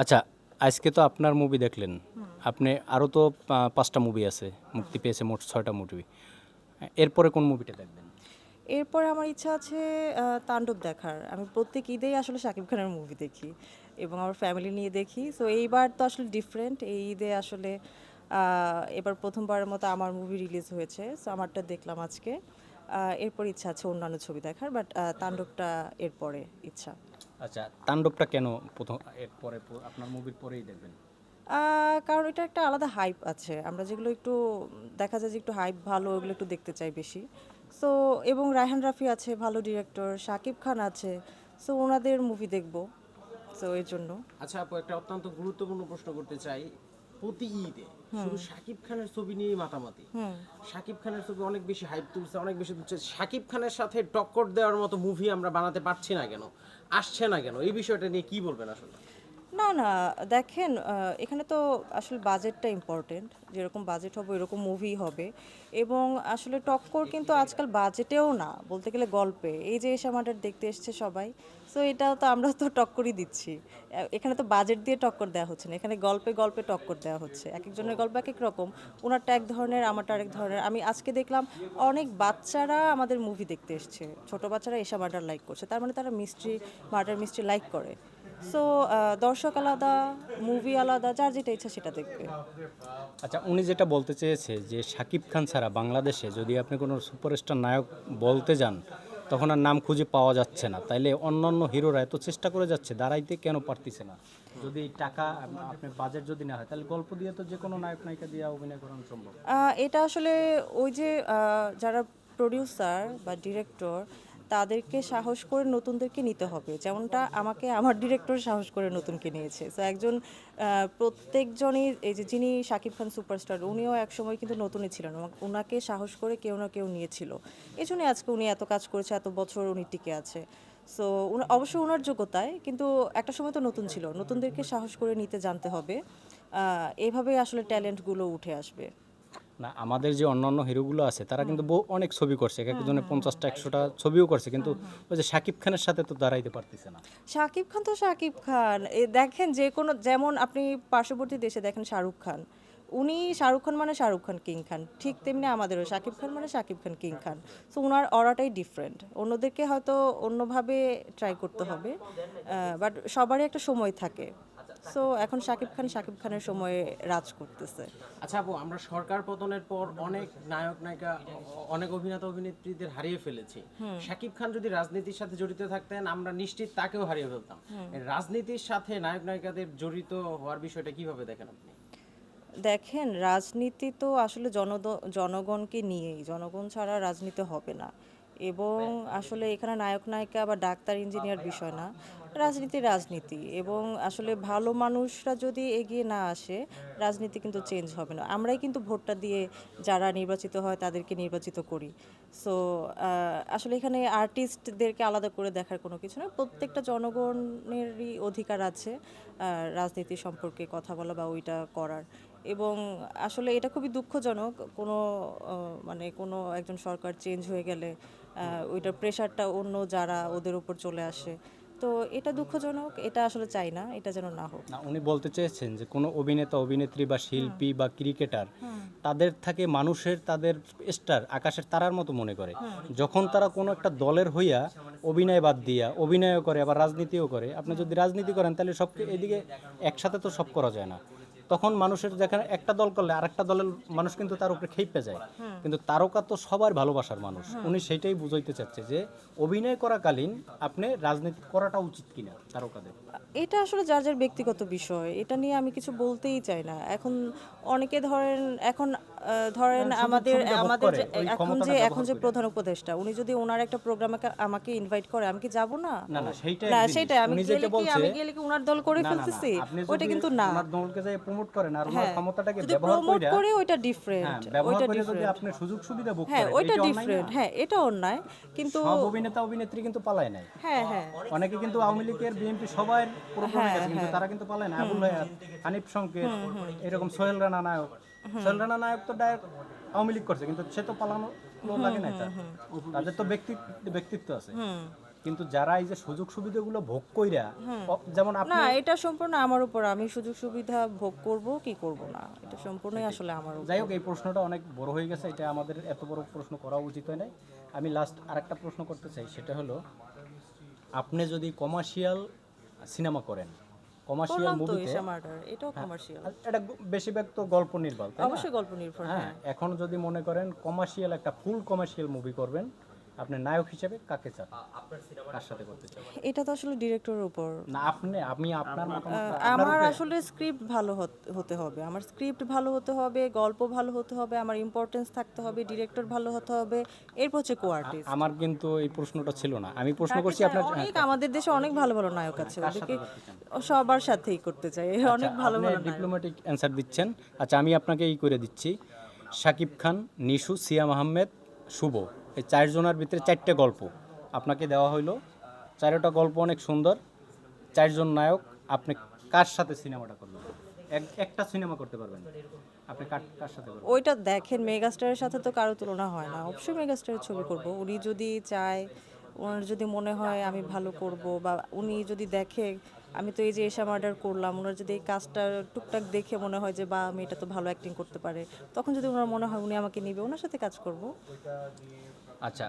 আচ্ছা আজকে তো আপনার মুভি দেখলেন। আপনি আরও তো পাঁচটা মুভি আছে, মুক্তি পেয়েছে মোট ছয়টা মুভি এরপরে কোন মুভিটা দেখবেন? এরপরে আমার ইচ্ছা আছে তাণ্ডব দেখার। আমি প্রত্যেক ঈদেই আসলে শাকিব খানের মুভি দেখি এবং আমার ফ্যামিলি নিয়ে দেখি। সো এইবার তো আসলে ডিফারেন্ট এই ঈদে আসলে এবার প্রথমবারের মতো আমার মুভি রিলিজ হয়েছে। সো আমারটা দেখলাম আজকে। এরপর ইচ্ছা আছে অন্যান্য ছবি দেখার বাট তাণ্ডবটা এরপরে ইচ্ছা। আচ্ছা তাণ্ডবটা কেন প্রথম এরপরে আপনার মুভির পরেই দেখবেন? কারণ এটা একটা আলাদা হাইপ আছে। আমরা যেগুলো একটু দেখা যায় যে একটু হাইপ ভালো ওগুলো একটু দেখতে চাই বেশি। সো এবং রায়হান রাফি আছে ভালো ডিরেক্টর শাকিব খান আছে। সো ওনাদের মুভি দেখব। সো এর জন্য। আচ্ছা আপু একটা অত্যন্ত গুরুত্বপূর্ণ প্রশ্ন করতে চাই। প্রতি ঈদে শুধু শাকিব খানের ছবি নিয়ে মাতামাতি। শাকিব খানের ছবি অনেক বেশি হাইপ তুলছে অনেক বেশি তুলছে। শাকিব খানের সাথে টক্কর দেওয়ার মতো মুভি আমরা বানাতে পারছি না কেন? আসছে না কেন? এই বিষয়টা নিয়ে কি বলবেন আসলে? না না দেখেন এখানে তো আসলে বাজেটটা ইম্পর্টেন্ট যেরকম বাজেট হবে এরকম মুভি হবে। এবং আসলে টক্কর কিন্তু আজকাল বাজেটেও না বলতে গেলে গল্পে। এই যে এসে আমাদের দেখতে এসছে সবাই সো এটা তো আমরা তো টক্করই দিচ্ছি। এখানে তো বাজেট দিয়ে টক্কর দেওয়া হচ্ছে না। এখানে গল্পে গল্পে টক্কর দেওয়া হচ্ছে। এক একজনের গল্প এক এক রকম। ওনারটা এক ধরনের আমারটা আরেক ধরনের। আমি আজকে দেখলাম অনেক বাচ্চারা আমাদের মুভি দেখতে এসছে। ছোট বাচ্চারা এসা মার্ডার লাইক করছে। তার মানে তারা মিস্ট্রি মার্ডার মিস্ট্রি লাইক করে। সো দর্শক আলাদা মুভি আলাদা যার যেটা ইচ্ছা সেটা দেখবে। আচ্ছা উনি যেটা বলতে চেয়েছে যে শাকিব খান ছাড়া বাংলাদেশে যদি আপনি কোনো সুপারস্টার নায়ক বলতে যান তখন আর নাম খুঁজে পাওয়া যাচ্ছে না। তাইলে অন্যান্য হিরোরা এত চেষ্টা করে যাচ্ছে, দাঁড়াইতে কেন পারতেছে না? যদি টাকা আপনার বাজেট যদি না হয়, তাহলে গল্প দিয়ে তো যে কোনো নায়ক, নায়িকা দিয়ে অভিনয় করানো সম্ভব। এটা আসলে ওই যে যারা প্রডিউসার বা ডিরেক্টর তাদেরকে সাহস করে নতুনদেরকে নিতে হবে। যেমনটা আমাকে আমার ডিরেক্টর সাহস করে নতুনকে নিয়েছে। তো একজন প্রত্যেকজনই এই যে যিনি শাকিব খান সুপারস্টার উনিও একসময় কিন্তু নতুনই ছিলেন। ওনাকে সাহস করে কেউ না কেউ নিয়েছিল। এই জন্যই আজকে উনি এত কাজ করেছে এত বছর উনি টিকে আছে। সো অবশ্য ওনার যোগ্যতায় কিন্তু একটা সময় তো নতুন ছিল। নতুনদেরকে সাহস করে নিতে জানতে হবে। আহ, এভাবেই আসলে ট্যালেন্টগুলো উঠে আসবে। না আমাদের যে অন্যান্য হিরোগুলো আছে তারা কিন্তু অনেক ছবি করছে এক একজনে পঞ্চাশটা একশোটা ছবিও করছে কিন্তু ওই যে শাকিব খানের সাথে তো দাঁড়াইতে পারতেছে না। শাকিব খান তো শাকিব খান। দেখেন যে কোনো যেমন আপনি পার্শ্ববর্তী দেশে দেখেন শাহরুখ খান। উনি শাহরুখ খান মানে শাহরুখ খান কিং খান। ঠিক তেমনি আমাদেরও শাকিব খান মানে শাকিব খান কিং খান। সো ওনার অরাটাই ডিফারেন্ট অন্যদেরকে হয়তো অন্যভাবে ট্রাই করতে হবে বাট সবারই একটা সময় থাকে। সো এখন শাকিব খান শাকিব খানের সময়ে রাজ করতেছে। আচ্ছা আপু আমরা সরকার পতনের পর অনেক নায়ক নায়িকা অনেক অভিনেতা অভিনেত্রীদের হারিয়ে ফেলেছি। শাকিব খান যদি রাজনীতির সাথে জড়িত থাকতেন আমরা নিশ্চিত তাকেও হারিয়ে ফেলতাম। রাজনীতির সাথে নায়ক নায়িকাদের জড়িত হওয়ার বিষয়টা কীভাবে দেখেন আপনি? দেখেন রাজনীতি তো আসলে জনদ জনগণকে নিয়েই জনগণ ছাড়া রাজনীতি হবে না। এবং আসলে এখানে নায়ক নায়িকা বা ডাক্তার ইঞ্জিনিয়ার বিষয় না। রাজনীতি রাজনীতি এবং আসলে ভালো মানুষরা যদি এগিয়ে না আসে, রাজনীতি কিন্তু চেঞ্জ হবে না। আমরাই কিন্তু ভোটটা দিয়ে যারা নির্বাচিত হয় তাদেরকে নির্বাচিত করি। সো আসলে এখানে আর্টিস্টদেরকে আলাদা করে দেখার কোনো কিছু না। প্রত্যেকটা জনগণেরই অধিকার আছে রাজনীতি সম্পর্কে কথা বলা বা ওইটা করার। এবং আসলে এটা খুবই দুঃখজনক কোনো মানে কোনো একজন সরকার চেঞ্জ হয়ে গেলে ওইটার প্রেশারটা অন্য যারা ওদের উপর চলে আসে। তো এটা দুঃখজনক এটা আসলে চাই না এটা যেন না হোক। না উনি বলতে চেয়েছেন যে কোনো অভিনেতা অভিনেত্রী বা শিল্পী বা ক্রিকেটার তাদের থাকে মানুষের তাদের স্টার আকাশের তারার মতো মনে করে। যখন তারা কোনো একটা দলের হইয়া অভিনয় বাদ দিয়া অভিনয়ও করে আবার রাজনীতিও করে আপনি যদি রাজনীতি করেন তাহলে সব এদিকে একসাথে তো সব করা যায় না। তখন মানুষের যেখানে একটা দল করলে আরেকটা দলের মানুষ কিন্তু তার উপরে খেপে যায়। কিন্তু তারকা তো সবার ভালোবাসার মানুষ। উনি সেইটাই বুঝাইতে চাচ্ছে যে অভিনয় করাকালীন আপনি রাজনীতি করাটা উচিত কিনা তারকাদের? এটা আসলে যার যার ব্যক্তিগত বিষয়। এটা নিয়ে আমি কিছু বলতেই চাই না। এখন অনেকে ধরেন এখন ধরেন আমাদের আমাদের করে, ওই এখন যে এখন যে প্রধান উপদেষ্টা উনি যদি ওনার একটা প্রোগ্রামে আমাকে ইনভাইট করে আমি কি যাব না? না সেটাই আমি গেলে কি আমি গেলে কি ওনার দল করে ফেলতেছি? ওইটা কিন্তু না। ওনার দলকে যাই প্রমোট করেন আর ওনার হ্যাঁ ক্ষমতাটাকে ব্যবহার প্রমোট করে হ্যাঁ, ডিফারেন্ট করে যদি ডিফারেন্ট আপনি সুযোগ সুবিধা ভোগ হ্যাঁ করেন এটা অন্যায় ডিফারেন্ট হ্যাঁ এটা অন্যায় কিন্তু সব অভিনেতা অভিনেত্রী কিন্তু পালায় নাই। হ্যাঁ হ্যাঁ। অনেকে কিন্তু আওয়ামী লীগের বিএনপি সবাই প্রোগ্রামে গেছে কিন্তু তারা কিন্তু পালায় না আবুল হায়াত হানিফ সংকেত এরকম সোহেল রানা নায়ক সোহেল নায়ক তো ডাইরেক্ট আওয়ামী লীগ করছে কিন্তু সে তো পালানো লাগে নাই তার। তাদের তো ব্যক্তি ব্যক্তিত্ব আছে। কিন্তু যারা এই যে সুযোগ সুবিধাগুলো ভোগ কইরা যেমন আপনি না এটা সম্পূর্ণ আমার উপর। আমি সুযোগ সুবিধা ভোগ করব কি করব না? এটা সম্পূর্ণই আসলে আমার যাই হোক এই প্রশ্নটা অনেক বড় হয়ে গেছে। এটা আমাদের এত বড় প্রশ্ন করা উচিত হয় নাই। আমি লাস্ট আরেকটা প্রশ্ন করতে চাই। সেটা হলো আপনি যদি কমার্শিয়াল সিনেমা করেন কমার্শিয়াল মুভিতে এটাও কমার্শিয়াল এটা গ- বেশিরভাগ তো গল্প নির্ভর অবশ্যই গল্প নির্ভর হ্যাঁ এখন যদি মনে করেন কমার্শিয়াল একটা ফুল কমার্শিয়াল মুভি করবেন আপনি নায়ক হিসেবে কাকে চান? কার সাথে করতে চান? এটা তো আসলে ডিরেক্টরের উপর। না আপনি আমি আপনার আমার আসলে স্ক্রিপ্ট ভালো হত- হতে হবে। আমার স্ক্রিপ্ট ভালো হতে হবে গল্প ভালো হতে হবে আমার ইম্পর্টেন্স থাকতে হবে ডিরেক্টর ভালো হতে হবে। এরপর হচ্ছে কো আর্টিস্ট আমার কিন্তু এই প্রশ্নটা ছিল না। আমি প্রশ্ন করছি আপনার অনেক আমাদের দেশে অনেক ভালো ভালো নায়ক আছে। ওদেরকে সবার সাথেই করতে চাই। অনেক ভালো ভালো ডিপ্লোম্যাটিক অ্যান্সার দিচ্ছেন। আচ্ছা আমি আপনাকে এই করে দিচ্ছি। শাকিব খান নিশু সিয়াম আহমেদ শুভ। এই চারজনের ভিতরে চারটে গল্প। আপনাকে দেওয়া হইল। চারোটা গল্প অনেক সুন্দর। চারজন নায়ক, আপনি কার সাথে সিনেমাটা করবেন? এক- একটা সিনেমা করতে পারবেন। আপনি ওইটা দেখেন, মেগাস্টারের সাথে তো কারও তুলনা হয় না। অবশ্যই মেগাস্টারের ছবি করব। উনি যদি চায়, ওনার যদি মনে হয় আমি ভালো করব বা উনি যদি দেখে, আমি তো এই যে এশা মার্ডার করলাম, ওনার যদি এই কাজটা টুকটাক দেখে মনে হয় যে বা আমি এটা তো ভালো অ্যাক্টিং করতে পারে। তখন যদি ওনার মনে হয় উনি আমাকে নিবে, ওনার সাথে কাজ করব। আচ্ছা